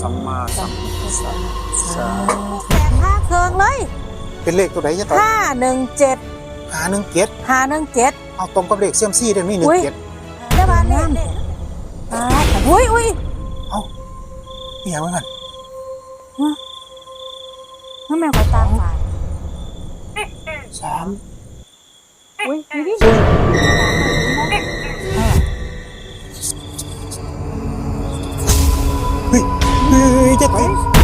สัมมาสัมพุทธัสสะสาธุแสนห้าเครื่องเลย เป็นเลขตัวไหนจะต่อห้าหนึ่งเจ็ดหาหนึ่งเจ็ดห้าหนึ่งเจ็ดเอาตรงกับเลขเซียมซี่เดือนมีหนึ่งอุ๊ยเจ็ดได้บ้านเลขอ่าอุ้ยอุ้ยนี่ยังไงกันนั่นแม่ข่อยตามฝ่ายสามอุ้ยนี่ดิ เ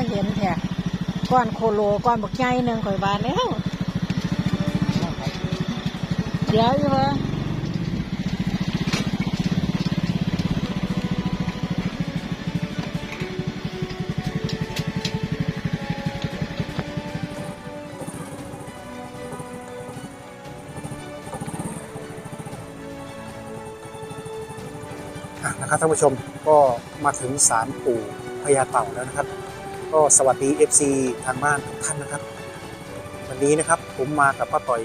จังบ่เห็นแท้ก้อนโคโลก้อนบักใหญ่หนึ่งข่อยว่าแล้ว เดี๋ยวอยู่เหรออะนะครับท่านผู้ชมก็มาถึงศาลปู่พญาเต่าแล้วนะครับ ก็สวัสดี FC ทางบ้านทุกท่านนะครับ วันนี้นะครับผมมากับป้าต่อย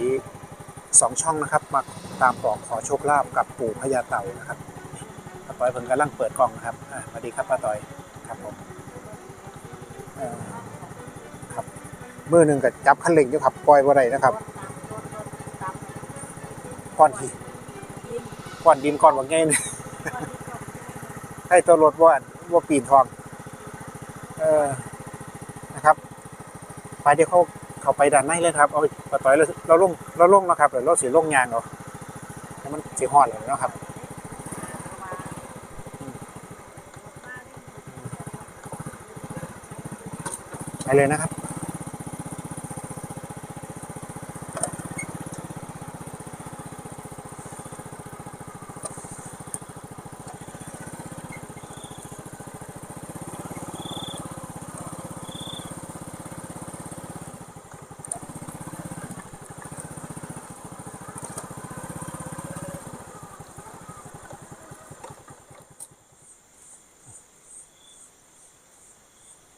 สองช่องนะครับ มาตามบอกขอโชคลาภกับปู่พญาเต่านะครับป้าต่อยเพิ่งกำลังเปิดกล้องนะครับอะสวัสดีครับป้าต่อยครับผมเอ่อครับมือหนึ่งกับจับคันเร่งอยู่ครับปล่อยบ่ได้นะครับก้อนที่ก้อนดินก้อนว่าไงเนี่ยให้ตัวรถว่าว่าปีนทอง เออ ไปเดี๋ยวเขาเขาไปด้านในเลยครับเอาปต่อยเราเราลงเราลงนะครับเดี๋ยวเราสีลงยางเอาให้มันสีหอดเลยเนาะครับไปเลยนะครับ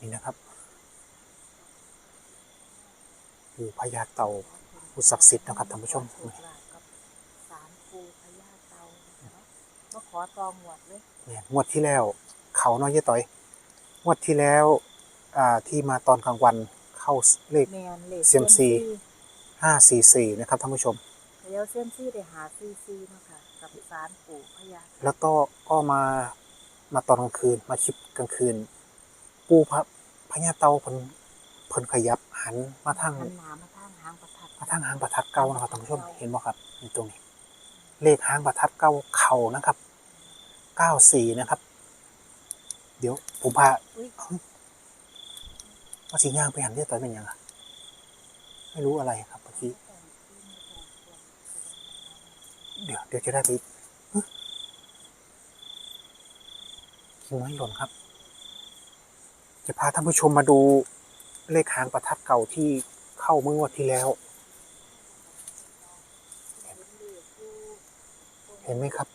นี่นะครับปู่พญา เต่าผู้ศักดิ์สิทธิ์นะครับท่านผู้ชมสารปูพญาเตาเนาะมาขอตองหวดเลยเนี่ยงวดที่แล้ว เขาน้อยยี่ต่อยงวดที่แล้วอ่าที่มาตอนกลางวันเข้าเลขแมนเลขเซียมซีห้าสี่สี่นะครับท่านผู้ชมเดี๋ยวเซียมซีได้หาซีซีเนาะค่ะกับสารปูพญาเต่าแล้วก็ก็มามาตอนกลางคืนมาชิปกลางคืน ปูพระพญาเต่าเพิ่นเพิ่นขยับหันมาทาง ระทัดมาทางหางประทัดเก่านะครับท่านผู้ชมเห็นบ่ครับนี่ตรงนี้ เลขหางประทัดเก่าเข่านะครับเก้าสี่นะครับ เดี๋ยวผมพาอุ๊ยเฮ้ยว่าสิย่างไปหันเรียกตอนเป็นยังไงไม่รู้อะไรครับเมื่อกี้เดี๋ยวเดี๋ยวจะได้ไปฮะกิ่งไม้หล่นครับ จะพาท่านผู้ชมมาดูเลขหางประทัดเก่าที่เข้าเมื่องวดที่แล้ว เห็นไหมครับ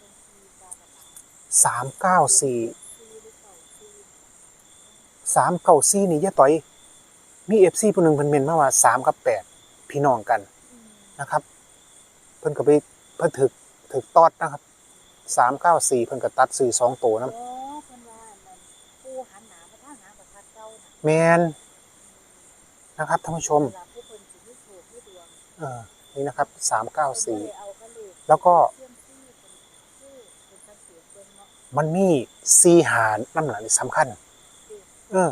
สามเก้าสี่สามเก้าสี่นี่ยะต่อยมีเอฟซีผู้หนึ่งเพิ่นเมนมาว่าสามกับแปดพี่น้องกันนะครับ เพิ่นก็ไปเพิ่นถึกถึกตอดนะครับสามเก้าสี่เพิ่นก็ตัดซื้อสองตัวโอ้นะเพิ่นว่านั่นปูหันหนามาทางหาประทัดเก่าน่ะแมนนะครับท่านผู้ชมเวลาผู้เพิ่นสิมีโชคมีดวงเออนี่นะครับสามเก้าสี่เพิ่นบ่ได้เอากระเลขแล้วก็ มันมีซี่หารน้ำหนักสำคัญ เออ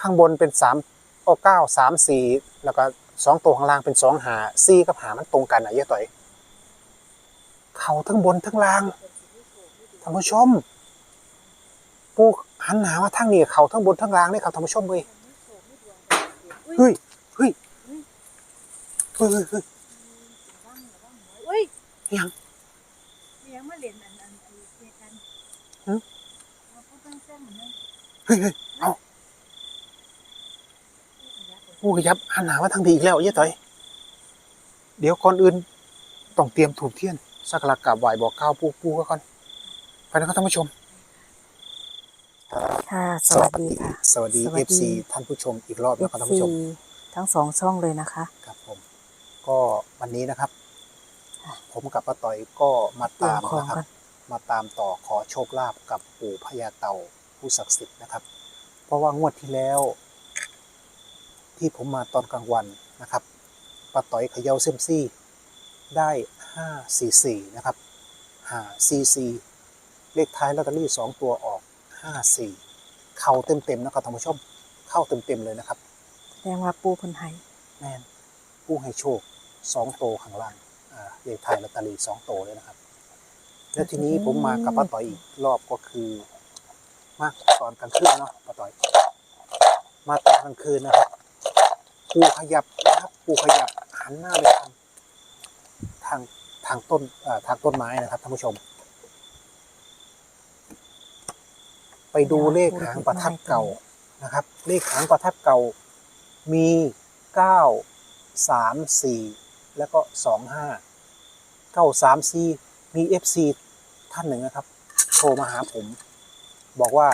ข้างบนเป็นสามโอเก้าสามสี่แล้วก็สองตัวข้างล่างเป็นสองหาซี่กับหามันตรงกันอะเยอะต่อย เขาทั้งบนทั้งล่างท่านผู้ชมปูหันหาว่าทางนี้เขาทั้งบนทั้งล่างนี่ครับท่านผู้ชมเว้ยเฮ้ยเฮ้ยเฮ้ยเฮ้ยเฮ้ยยัง เฮ้ยเฮ้ยเอาผู้ขยับเพิ่นปูขยับหันหนาว่าทางดีอีกแล้วเยอะต่อย เดี๋ยวก่อนอื่นต้องเตรียมถูกเทียนสักการะกราบไหว้บอกกล่าวปูปูก็ก่อนไปนะครับท่านผู้ชม ค่ะ สวัสดีค่ะ สวัสดีสวัสดี FC ท่านผู้ชมอีกรอบนะครับท่าน FC ผู้ชม ทั้งสองช่องเลยนะคะ ครับผม ก็วันนี้นะครับค่ะผมกับป้าต่อยก็มาเตรียตามมของนะครับกันมาตามต่อขอโชคลาภกับปู่พญาเต่า ผู้ศักดิ์สิทธิ์นะครับ เพราะว่างวดที่แล้ว ที่ผมมาตอนกลางวันนะครับป้าต่อยเขย่าเซยมซี่ ได้ห้าสี่สี่นะครับห้าสี่สี่เลขท้ายลอตเตอรี่สองตัวออกห้าสี่เข้าเต็มเต็มๆนะครับท่านผู้ชมเข้าเต็มเต็มๆเลยนะครับแสดงว่าปูเพิ่นให้แม่นผู้ให้โชคสองโตวข้างล่างอ่าเลขท้ายลอตเตอรี่สองโตวเลยนะครับ แล้วทีนี้ผมมากับป้าต่อยอีกรอบก็คือ มาตอนกลางคืนเนาะป้าต่อย มาตอนกลางคืนนะครับ ปูขยับนะครับ ปูขยับหันหน้าไปทางทางทางต้นทางต้นไม้นะครับท่านผู้ชม ไปดูเลขหางประทัดเก่านะครับ เลขหางประทัดเก่ามีเก้าสามสี่แล้วก็สองห้าเก้าสามสี่มีเอฟซีท่านหนึ่งนะครับ โทรมาหาผม บอกว่า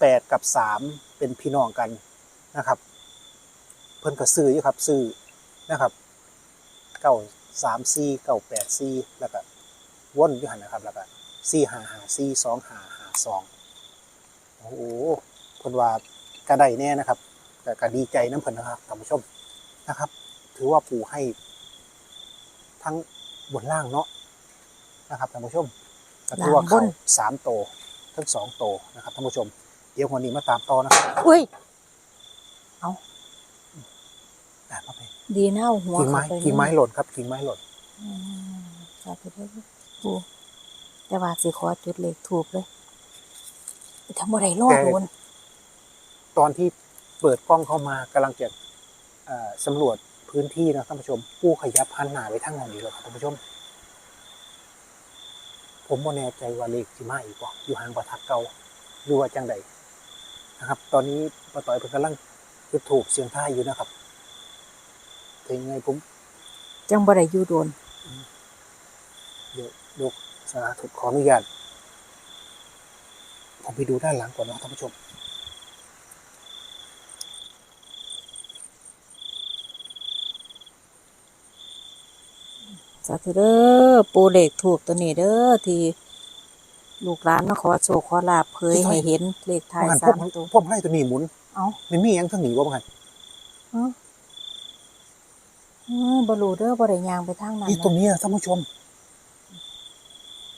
แปดกับสามเป็นพี่น้องกันนะครับ เพิ่นก็ซื้ออยู่ครับซื้อนะครับเก้าสามสี่เก้าแปดสี่แล้วก็วนอยู่หันนะครับแล้วก็สี่ห้าห้าสี่สองห้าห้าสองโอ้โหเพิ่นว่ากระไดแน่นะครับแต่ก็ดีใจน้ำเพิ่นนะครับท่านผู้ชมนะครับ ถือว่าปู่ให้ ทั้งบนล่างเนาะนะครับท่านผู้ชมก็ถือว่าล่างบเขานสามโตว ทั้งสองโตวนะครับท่านผู้ชม เดี๋ยววันนี้มาตามต่อนะครับอุ้ยอะมาไปดีนะเอาหัวกิ่งไม้เข้าไปกิ่งไม้หล่นครับกิ่งไม้หล่นอืมสาธุเด้อปูแต่ว่าสิขอจุดเลขถูกเลยทำอะไรรอดโดนตอนที่เปิดกล้องเข้ามากำลังจะเอ่อสำรวจพื้นที่นะท่านผู้ชมผู้ขยับพันหนาไปทั้งนั้นดีเลยครับท่านผู้ชม ผมบ่แน่ใจว่าเลขที่มาอีกบ่อยู่ห่างประทัดเก่าหรือว่าจังใดนะครับ ตอนนี้ป้าต่อยเพิ่นกำลังจุดถูกเสียงท้ายอยู่นะครับถึงไงผมจังบ่ได้อยู่โดนเดี๋ยวเดี๋ยวสาธุขออนุญาตผมไปดูด้านหลังก่อนนะท่านผู้ชม สาธุเด้อปูเลขถูกตัวนี้เด้อที่ลูกหลานมาขอโชคขอลาภเผยให้เห็นเลขท้ายบางสาพวกมตัวพวกไล่ตัวนี้หมุน เอ้ามันมีหยังทั้งหนีว่าบางหันเอ้าเออบรูเด้อบ่ได้ยางไปทางนั้นนี่ตรงนะนี้นะท่านผู้ชม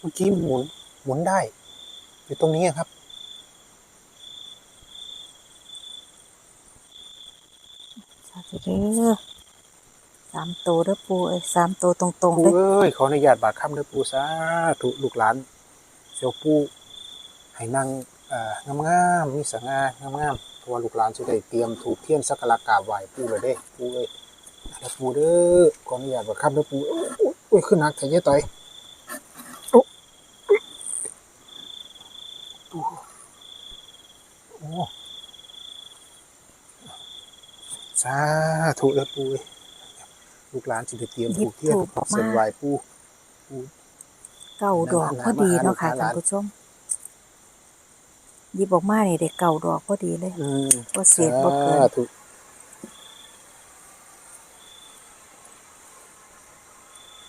เมื่อกี้หมุน หมุนได้ อยู่ตรงนี้ครับ สาธุเด้อ สามโตเด้อปูเอ้สามโตตรงตรงเด้อ เอ้ยขออนุญาตบาดคำเด้อปูสาธุลูกหลานเซียวปูให้นั่งเอ่องามงามๆมีสง่างามงามๆเพราะว่าลูกหลานจะได้เตรียมถูกเทียนสักการะกราบไหว้ปูเลยเด้ปูเอ้ยเด้อปูเด้อขออนุญาตบาดคำเด้อปูโอ้ยขึ้นหนักแค่ยัต่อยโอ้โอ้สาธุเด้อปูเอ้ย ลูกหลานจึงด้เตรียมผูกเทียนเส้นไหว้ปู่ปู่เก่าดอกพอดีเนาะค่ะท่านผู้ชมยิบออกมาเนี่ยเด็กเก่าดอกพอดีเลยว่าเสียบ่เกิน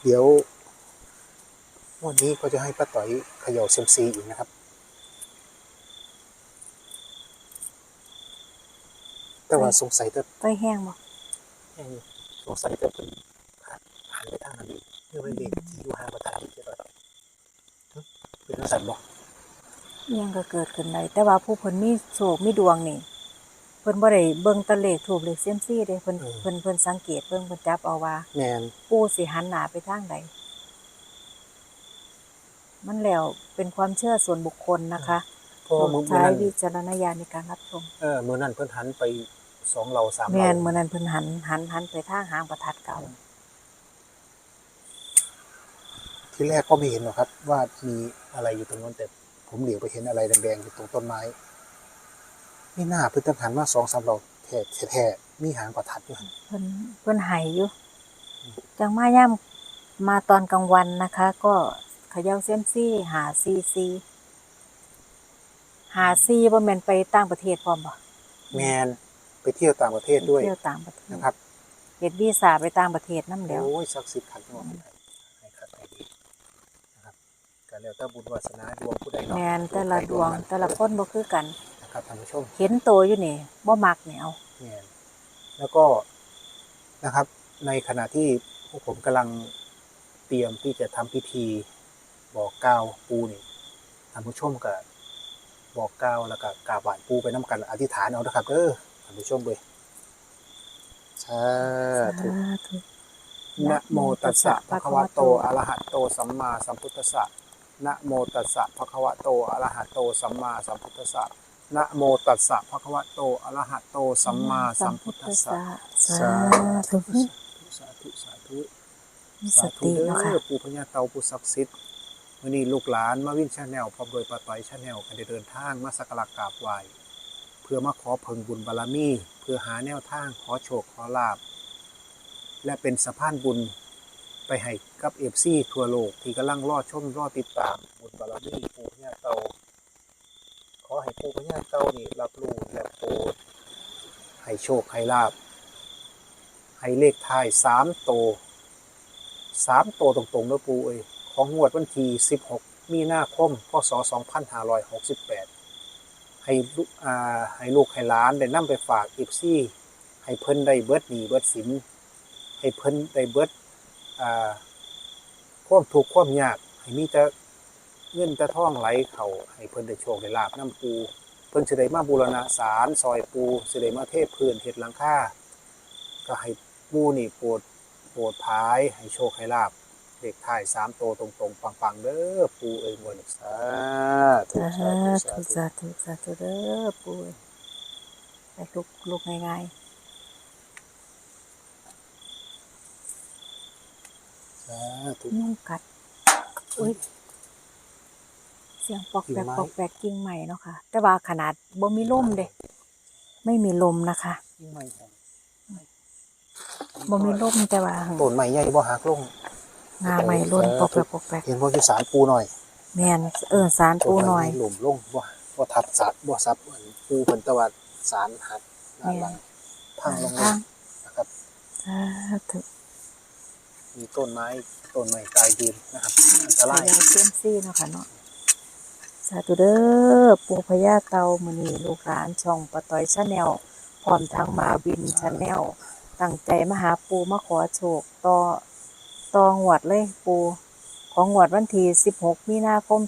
เดี๋ยววันนี้ก็จะให้ป้าต่อยขย่าเซมซีอีกนะครับ แต่ว่าสงสัยจะไปแห้งบ่แห้ง งสัยจะเป็นผ่นไปทางนั้นเพื่อไปเด็นที่อยู่ห่างประธานจะเบบเป็นสัตว์บอกยังก็เกิดขึ้นได้แต่ว่าผู้คพิ่นมีโชคมีดวงนี่เพิ่นบ่ได้เบิ่งตะเลขถูกเลขเสียมซี่เด้เพิ่นเพิ่นเพิ่นสังเกตเพิ่งเพิ่นจับเอาว่าแม่นปู่สิหันหน้าไปทางใดมันแล้วเป็นความเชื่อส่วนบุคคลนะคะโปรดใช้วิจารณญาณในการรับชม เออเมื่อนั้นเพิ่นหันไป สองเราสามแมเรานเมื่อนั้นเพิ่นหันหันหันไปทางหางประทัดเก่า ที่แรกก็ไม่เห็นหรอกครับ ว่ามีอะไรอยู่ตรงนั้นแต่ผมเหลียวไปเห็นอะไรแดงๆอยู่ตรงต้นไม้ไม่น่าเพิ่นตั้งหันมาสองสามเราแท้แท้มีหางประทัดอยู่เพิ่นเพิ่นหายอยู่จังมาย่ำมาตอนกลางวันนะคะ ก็เขย่าเซมซี่หาซีซีหาซีว่าแมนไปต่างประเทศพร้อมปะแมน เที่ยวต่างประเทศด้วยเที่ยวต่างประเทศนะครับเฮ็ดวีซ่าไปต่างประเทศนั่นแล้วโอ้ยศักดิ์สิทธิ์ขันทองให้ขันไปดีนะครับก็แล้วแต่บุญวาสนาดวงผู้ใดเนาะแมนแต่ละดวงแต่ละคนบ่คือกันนะครับท่านผู้ชมเห็นโตอยู่นี่บ่มักแนวแมนแล้วก็นะครับ ในขณะที่พวกผมกำลังเตรียมที่จะทำพิธีบอกกล่าวปูนี่ท่านผู้ชมก็บอกกล่าวแล้วก็กราบไหว้ปูไปน้ำกันอธิษฐานเอานะครับเออ นผู้ชมเลยสาธุ นะโมตัสสะภะคะวะโต อะระหะโต สัมมาสัมพุทธัสสะ นะโมตัสสะภะคะวะโต อะระหะโต สัมมาสัมพุทธัสสะ นะโมตัสสะภะคะวะโต อะระหะโต สัมมาสัมพุทธัสสะ สาธุ สาธุ สาธุ สาธุเด้อปู่พญาเตาปู่ศักดิ์สิทธิ์วันนี้ลูกหลานมาวิ่งชาแนลพร้อมโดยปาต้อยชาแนลกันเดินทางมาสักการะกราบไหว้ พื่อมาขอเพิงบุญบารมี เพื่อหาแนวทางขอโชคขอลาบ และเป็นสะพานบุญไปให้กับเอฟซีทั่วโลกที่กำลังรอชมรอติดตามบุญบารมีปูพญาเตาขอให้ปูพญาเตานี่รับรู้และโปรดให้โชคให้ลาบ ให้เลขท้ายสามโตสามโตตรงๆนะปูเอ้ยของงวดวันที่16 มีนาคมพศ2568 ให้อ่าให้ลูกให้หลานได้นำไปฝากเอฟซี่ให้เพิ่นได้เบิดหนีเบิดสินให้เพิ่นได้เบิดอ่าความทุกข์ความยากให้มีแต่เงินแต่ท่องไหลเขาให้เพิ่นได้โชคได้ลาบน้ำปู เพิ่นสิได้มาบูรณาสารซอยปูสิได้มาเทพพื้นเห็ดหลังคาก็ให้ปูนี่โปรดโปรดพายให้โชคให้ลาบ เลขท้ายสามโตวตรงๆ ปังๆเด้อปูเอ้ยมวลสาธุสาธุสาธุสาธุสาธุเด้อปูเอ้ยให้ลุกลุกง่ายสาธุๆนุ่งกัดอุ้ยเสียงปอกแปกปอกแปกกิ่งใหม่เนาะค่ะ แต่ว่าขนาดบ่มีลมเด้ไม่มีลมนะคะยิ่งใหม่บบ่มีลมแต่ว่า ต้นใหม่ใหญ่บ่หักลง งาใหม่ล้นปกแปลกปกแปลกเห็นว่าคือสารปูหน่อย แมนเออสารปูหน่อยหลุมลงบ่บ่ทับสารบ่ซับปูเพิ่นตะวันสารหักด้านหลังพังลงมานะครับมีต้นไม้ต้นไม้ตายดินนะครับอันตรายเซียมซี่เนาะคะเนาะสาธุเด้อปูพญาเตามือนีลูกหลานช่องปะตอยชาแนลพร้อมทางมาวินชาแนลตั้งใจมาหาปูมาขอโชคต่อ ตองหวัดเลยปู ของหวัดวันที่16 มีนาคม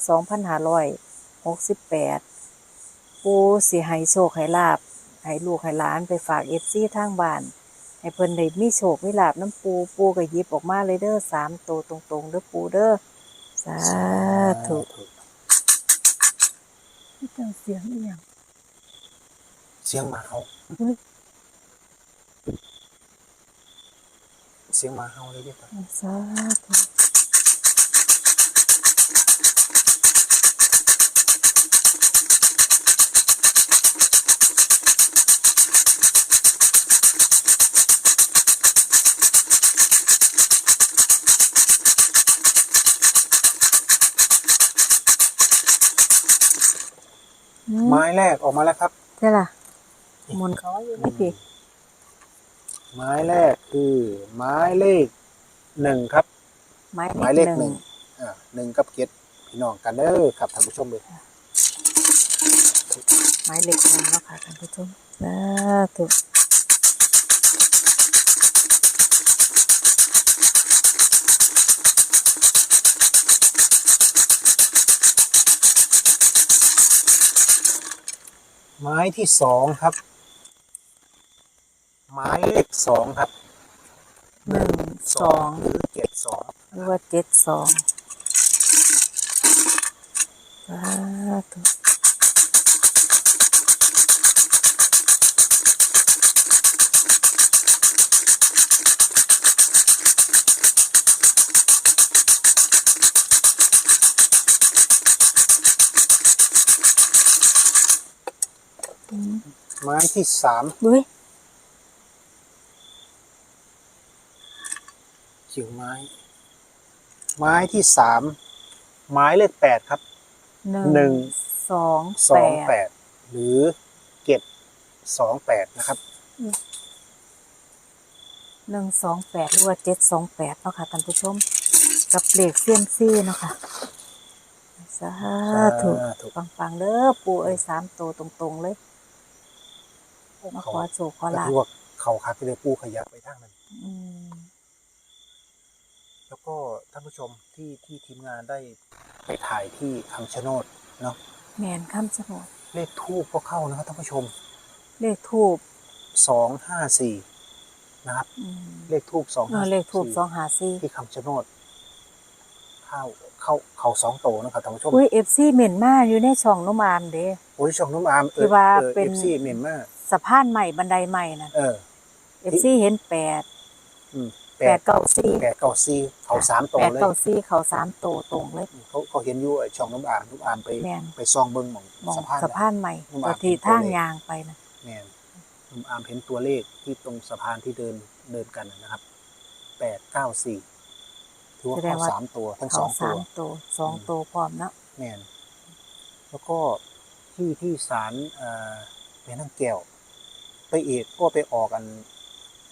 2568 ปูสิให้โชคให้ลาบให้ลูกให้หลานไปฝากเอฟซีทางบ้าน ให้เพิ่นได้มีโชคมีลาบน้ำปูปูก็ยิบออกมาเลยเด้อสามโตตรงๆเด้อปูเด้อสาธุที่เสียงอีหยังเสียงหมาเขา ห่าเลยเด้อครับสาธุไม้แรกออกมาแล้วครับใช่ล่ะหมุนเขาอยู่ไม่ผิด ไม้แรกคือไม้เลขหนึ่งครับ ไม้หมายเลขหนึ่งอ่าหนึ่งกับเจ็ดพี่น้องกันเด้อครับท่านผู้ชมเลยไม้เล็กหนึ่งเนาะค่ะท่านผู้ชมสาธุไม้ที่สองครับ ไม้เลขสองครับหนึ่งสองหรือเจ็ดสองหรือว่าเจ็ดสองสาธุไม้ที่สามเฮ้ย กิ่งไม้ ไม้ที่สามไม้เลขแปดครับหหนึ่นึ่งงสองสองแปดหรือเจ็ดสองแปดนะครับหนึ่งสองแปดหรือว่าเจ็ดสองแปดเนาะค่ะท่านผู้ชม กับเลขเซียมซี่เนาะค่ะสาธุสาธุปังๆเด้อปูเอ้ยสามตัวตรงๆเลยมาขอโชคขอก็ลาบถือว่าเขาคักเลยปูขยับไปทางนั้นอืม แล้วก็ท่านผู้ชมที่ที่ทีมงานได้ไปถ่ายที่คำชะโนดเนาะแมนคำสนดเลขทูบก็เข้านะครับท่านผู้ชม เลขทูบสองห้าสี่นะครับอืมเลขทูบสองเออเลขทูบสองหาซี่ที่คำชะโนดเข้าเข้าเขาสองโตนะครับท่านผู้ชมอุ้ยเอฟซีเหม็นมากอยู่ในช่องนุ่มอามเด้โอ้ยช่องนุ่มอามเอที่อว่าเออเป็นเอฟซีเมนมากสะพานใหม่บันไดใหม่นะเออเอฟซีเห็นแปด อืมแปดเก้าซี่แปดเก้าซีเขาสามโตแปดเลยเก้าซี่เขาสามโตวตรงเลย เขาเขาเห็นอยู่ไอ้ช่องนุ่มอามนุ่มอามไปแม่น ไปซองเบิ้งหมองมองสะพานสะพานใหม่นุ่มตัอาวมที่เห็นตัวทางเลขยางไปนะแม่นนุ่มอามเห็นตัวเลขที่ตรงสะพานที่เดินเดินกันนะครับ แปดเก้าสี่ถือว่าเข้าสามตัว ทั้งสเขาองตัสาว มโตวสองโตวพร้อมเนาะแม่นแล้วก็ที่ที่ศาลเอ่อแม่นั่งแก้ว ไปเอกก็ไปออกกัน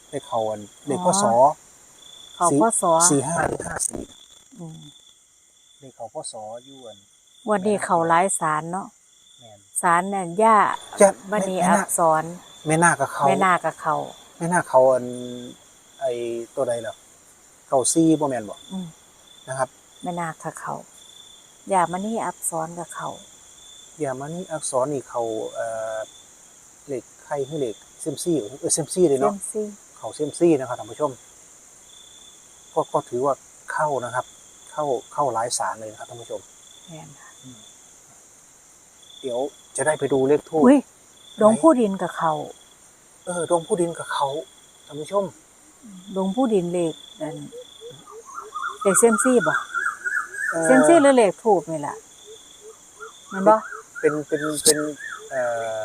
ไปเขาอันเลขพศ เขาพ่อสอสี่ห้าหรือห้าสี่อืมเลขเขาพศอยวนวันนี้เขาหลายสารเนาะแม่นสารเนี่ยย่าจะบันีแม่อันากษรแม่นาคกับเขาแม่นากับเขาแม่นาคเขาอันไอตัวใดล่ะเก่าซี่บ่แม่นบ่อืมนะครับแม่นากับเขาย่ามานี่อักษรกับเขาอย่ามานี่อักษรนี่เขาเอ่อเหล็กไข่ให้เหล็กเซยมซี่เออเซยมซี่เลยเซียเนาะมซี่เขาเซยมซี่นะครับท่านผู้ชม ก็ก็ถือว่าเข้านะครับ เข้าเข้าหลายสารเลยนะครับท่านผู้ชม แม่นค่ะเดี๋ยวจะได้ไปดูเลขทูบอุ้ยหลวงผู้ดินกับเขาเออดวงผู้ดินกับเขาท่านผู้ชม หลวงผู้ดินเลขอันเลขเซียมซี่บ่อ่อเซียมซี่หรือเลขถูกนี่แหละแมันบ่เป็นเป็นเป็นเอ่อ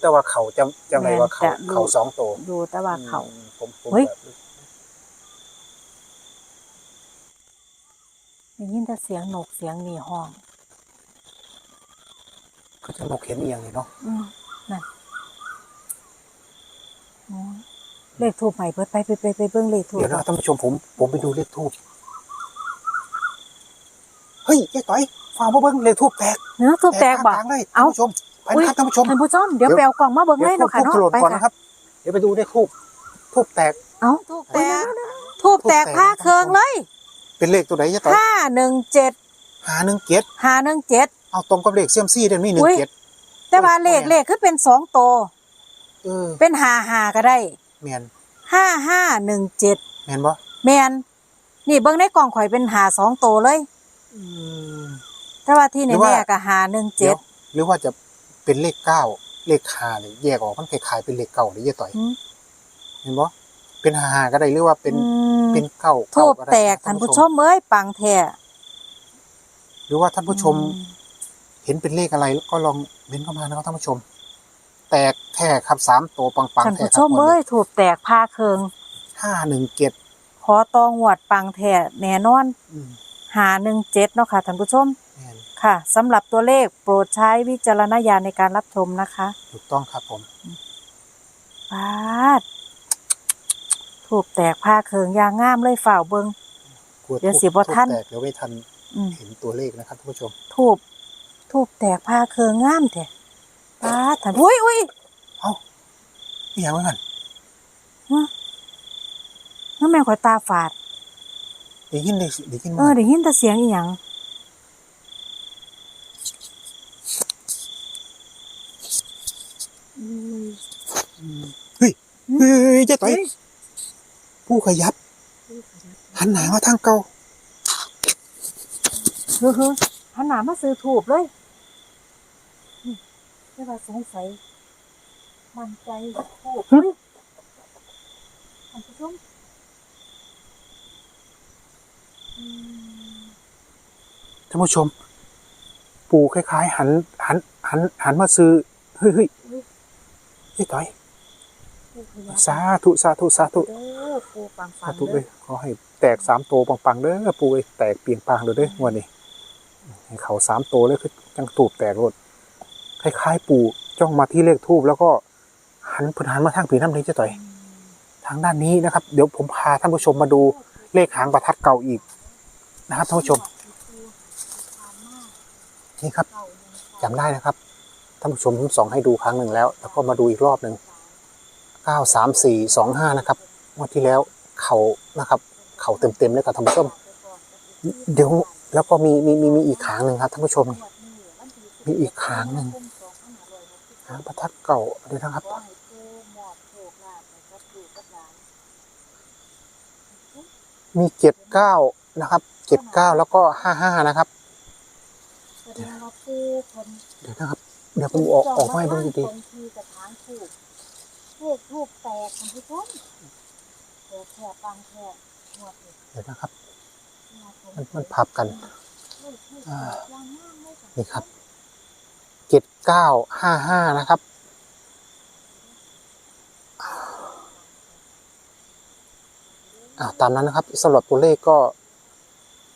แต่ว่าเขาจำจำได้ว่าเขาเขาสองตัวดูแต่ว่าเขา อืมผมผมเฮ้ย แบบ ได้ยิน แต่เสียงนกเสียงนี่ห้อง ก็จะบอกเห็นเอียงเลยเนาะอืมนั่นอ๋อเลขถูกใหม่เปิดไปไปไปไปเบิ่งเลขถูกเดี๋ยวนะท่านผู้ชมผม ผมไปดูเลขทูบเฮ้ยยายต่อยฟังมาเบิ้งเลขทูบแตกเนื้อถูกแตกบ่ ข้างเลยเอ้าท่านผู้ชมไปนะครับท่านผู้ชม ท่านผู้ชมเดี๋ยวเดี๋ยว แปลกล่องมาเบิ่งเดี๋เลยยวเนาะค่ะทูบเนาะถล่นไปก่อนค่ะนะครับ เดี๋ยวไปดูเลขทูบทูบแตก เอ้าถูกแตกถูกแตกทูบแตกผ้าเคืองเลย เป็นเลขตัวไหนยายต่อยห้าหนึ่งเจ็ดหาหนึ่งเจ็ดห้าหนึ่งเจ็ดเอาตรงกับเลขเซียมซี่เดือนมีหนึ่อุ๊งยเจ็ดแต่ว่าเลขเลขคือเป็นสองโตวเออเป็นหาหาก็ได้แมนห้าห้าหนึ่งเจ็ดแมนบ่แมนนี่เบิ่งในกล่องข่อยเป็นหาสองโตวเลยอืมแต่ว่าที่หรือว่าแน่ๆก็หาหนึ่งเดี๋เจ็ยดวหรือว่าจะเป็นเลขเก้าเลขหาเนี่ยแยกออกมันคล้ายๆเป็นเลขเก้าหรือเยต่อยอืมเห็นบ่ เป็นหาหาก็ได้หรือว่าเป็นเป็นเก้าทูบเาก็ได้แตกท่านผู้ชมเอ้ยปังแท้หรือว่าท่านผู้ชมอืเห็นเป็นเลขอะไรก็ลองเม้นเข้ามานะครับท่านผู้ชม แตกแท้ครับสามตัวปังๆท่านแท้ผู้คชรับมเอ้ยถูกแตกผ้าเคืองห้าหนึ่งเจ็ดขอตองหวดปังแท้แน่นอนหาหนึ่งเจ็ดเนาะค่ะท่านผู้ชม แม่นค่ะสำหรับตัวเลขโปรดใช้วิจารณญาณในการรับชมนะคะถูกต้องครับผม ปาด ถูกแตกผ้าเคืองยางงามเลยฝ่าวเบิง กลัวเดี๋ยวทูบสิบ่ทัน ทูบแตกเดี๋ยวไม่ทันอืมเห็นตัวเลขนะครับท่านผู้ชมถูกถูกแตกผ้าเคืองงามแท้ปาดท่านอุ้ยอุ้ยเอ้านี่ยังไงกันนั่นแม่ข่อยตาฝาดได้ยินได้ได้ยินเออได้ยินแต่เสียงอีหยังเฮ้ยเฮ้ยเจ๊ต่อย ผู้ขยับ หันหนามาทางเก่าเฮ้อเฮ้อหันหน้ามาซื้อถูกเลยนี่ได้ว่าสงสัย มันใจถูกเฮ้ยท่านผู้ชมอืมท่านผู้ชม ปู่คล้ายๆ หัน หัน หัน หันมาซื้อ เฮ้ยเฮ้ยอุ๊ยเจ๊ต่อยผู้ขยันสาธุ สาธุ สาธุเด้อ ปูปังปัสางธุเลเด้ยอขอให้แตกสามตัวปังๆเด้อปู่เอ้ยแตกเปรียงปางเลยเด้องวันนี้ให้เขาสามตัวเลยคือจังตูบแตกรถคล้ายๆปู่จ้องมาที่เลขทูบแล้วก็หันเพิ่นหันมาทางผีน้ำนี้เจ๊ต่อย ทางด้านนี้นะครับ เดี๋ยวผมพาท่านผู้ชมมาดูเลขหางประทัดเก่าอีกนะครับท่านผู้ชม นี่ครับจำได้นะครับท่านผู้ชมผมส่องให้ดูครั้งหนึ่งแล้ว แล้วก็มาดูอีกรอบหนึ่งเก้าสามสี่สองห้านะครับงวันที่แล้ว เขานะครับ เขาเต็มเต็มๆเลยครับท่านผู้ชม เดี๋ยวแล้วก็มีมีมีมีอีกขางหนึ่งครับท่านผู้ชม มีอีกขางหนึ่งหางประทัดเก่าเดี๋ยวนะครับมีเจ็ดเก้านะครับเจ็ดเก้าแล้วก็ห้าห้านะครับ เดี๋ยวนะครับ เดี๋ยวผมออกออกมาให้ดูดีคนที่กระถางถูกเลขทูบแตกคุณผู้ชม ตกแถบปังแถบหมดเลยเดี๋ยวนะครับ มันมันพับกัน อ่า นี่ครับเจ็ดเก้าห้าห้านะครับ อ่าตามนั้นนะครับสำหรับตัวเลขก็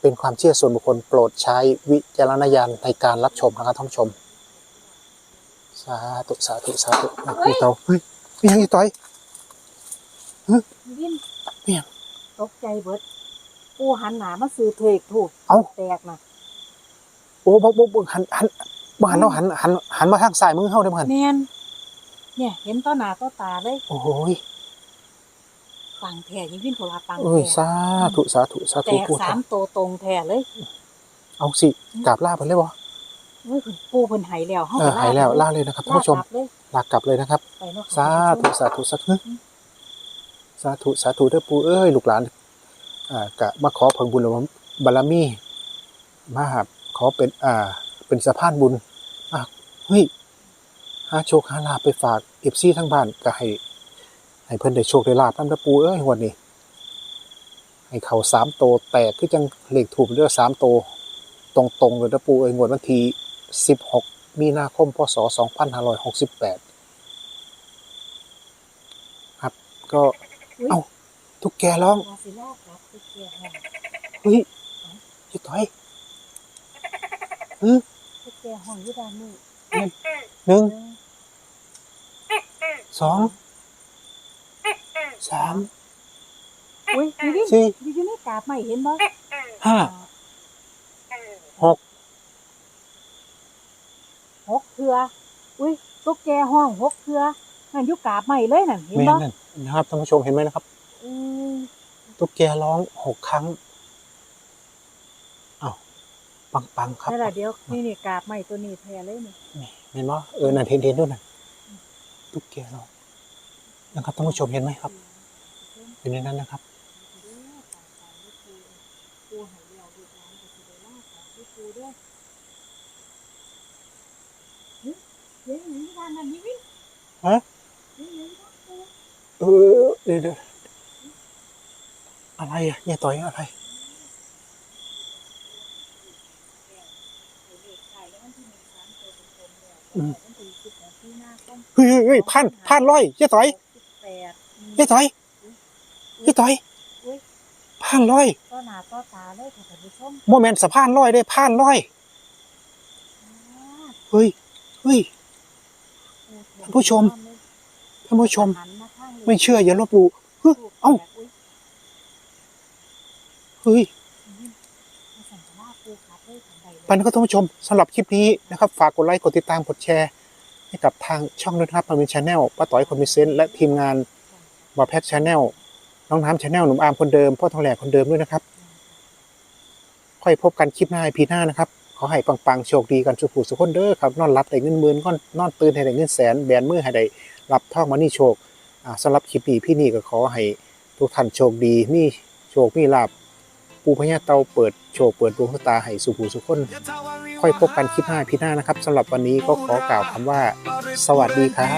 เป็นความเชื่อส่วนบุคคลโปรดใช้วิจารณญาณในการรับชมนะครับท่านผู้ชม สาธุสาธุสาธุอะพี่เตาเฮ้ยพี่ยังอีต่อย วินเปลี่ยนตกใจเบิดปูหันหนามาซื้อเทกถูกเอ้า แตกนะโอ้บอกบอกบอกหันหันบ่หันเราหันหันหันมาทางซ้ายมือเฮาได้บ่หันแมนเนี่ย เห็นต่อหน้าต่อตาเลยโอ้ยปังแท้ยิ่งวินโทรปังเอ้ยแท้สาธุสาธุสาแตธุกพูดสามโตวตรงแท้เลยเอาสิกราบลาไปเลยบ่เฮ้ยปูเพิ่นหายแล้วเฮาเอก็อหายแล้วลาเลยนะครับท่านผู้ชมลกลับเลย ลากลับเลยนะครับ ไปเนาะสาธุสาธุสาธุ สาธุสาธุเด้อปู่เอ้ยลูกหลานอ่ากะมาขอผลบุญบารมีมาหาขอเป็นอ่าเป็นสะพานบุญอะเฮ้ยหาโชคหาลาภไปฝากเอฟซีทั้งบ้านก็ให้ให้เพิ่นได้โชคได้ลาภนำเด้อปู่เอ้ยวันนี้ให้เขาสามโตแตกคือจังเลขถูกเด้อสามโต ตรงๆเลยเด้อปู่เอ้ยงวดวันที่สิบหกมีนาคมพศสองพันห้าร้อยหกสิบแปดครับก็ เอ้าทุกแกร้องวาสิลากลับไปเกี่ยวห้องเฮ้ยยี่ต้อยอือไปเกี่ยวห้องอยู่ด้านนี้หนึ่งหนึ่งสองสามอุ้ยนี่วินสี่อยู่อยู่ในกาบไม่เห็นบ่ห้าหกหกเทืออุ้ยตุ๊กแกห้องหกเทือ นั่นยุกกาบใหม่เลยนั่นเห็นไหมนั่นนะครับท่านผู้ชมเห็นไหมนะครับตุ๊กแกร้องหกครั้งอ้าวปังปังครับนั่นแหละเดี๋ยวนี่นี่กาบใหม่ตัวนี้แทนเลยนี่เห็นไหมเออนั่นเทนเทนด้วยนั่นตุ๊กแกร้องนะครับท่านผู้ชมเห็นไหมครับอยู่ในนั้นนะครับฮะ เออเดี๋ยวเดี๋ยวอะไรอะเนี่ยต่อยอะไรไอ้เด็กขายแล้วมันที่มีสามตัวตรงๆเนี่ยอืมมันเป็นสิบนาทีหน้าต้นเฮ้ยเฮ้ยเฮ้ยพันพันร้อยเจ๊ต่อยสิบแปดเจ๊ต่อยเจ๊ต่อยอุ๊ยพันร้อยก็หนาก็ตาเลยค่ะท่านผู้ชมโมเมนต์สะพานร้อยได้พันร้อยอ่าเฮ้ยเฮ้ยโอ้โหท่านผู้ชม ท่านผู้ชม ไม่เชื่ออย่าลบหลู่เฮ้ยเอ้าเฮ้ยมาสั่งจะว่าปูครับเลยทันใดเลยปันก็ท่านผู้ชมสำหรับคลิปนี้นะครับ ฝากกดไลค์กดติดตามกดแชร์ ให้กับทางช่องด้วยนะครับมาเป็นชาแนลป้าต่อยคอมมิเซนและทีมงานบอแพ็กชาแนลน้องน้ำชาแนลหนุ่มอาร์มคนเดิมพ่อทองแหลกคนเดิมด้วยนะครับ ค่อยพบกันคลิปหน้าพีหน้านะครับ ขอให้ปังๆ โชคดีกันสุขสุขคนเด้อครับ นอนรับได้เงินหมื่นก้อนนอนตื่นให้ได้เงินแสนแบนมือให้ได้รับท่องมานี่โชคอ่าสำหรับคลิปนี้พี่นี่ก็ขอให้ทุกท่านโชคดีมีโชคมีลาบปูพญาเตาเปิดโชคเปิดดวงตาให้สุขสุขคน ค่อยพบกันคลิปหน้าพี่หน้านะครับสำหรับวันนี้ก็ขอกล่าวคำว่า สวัสดีครับ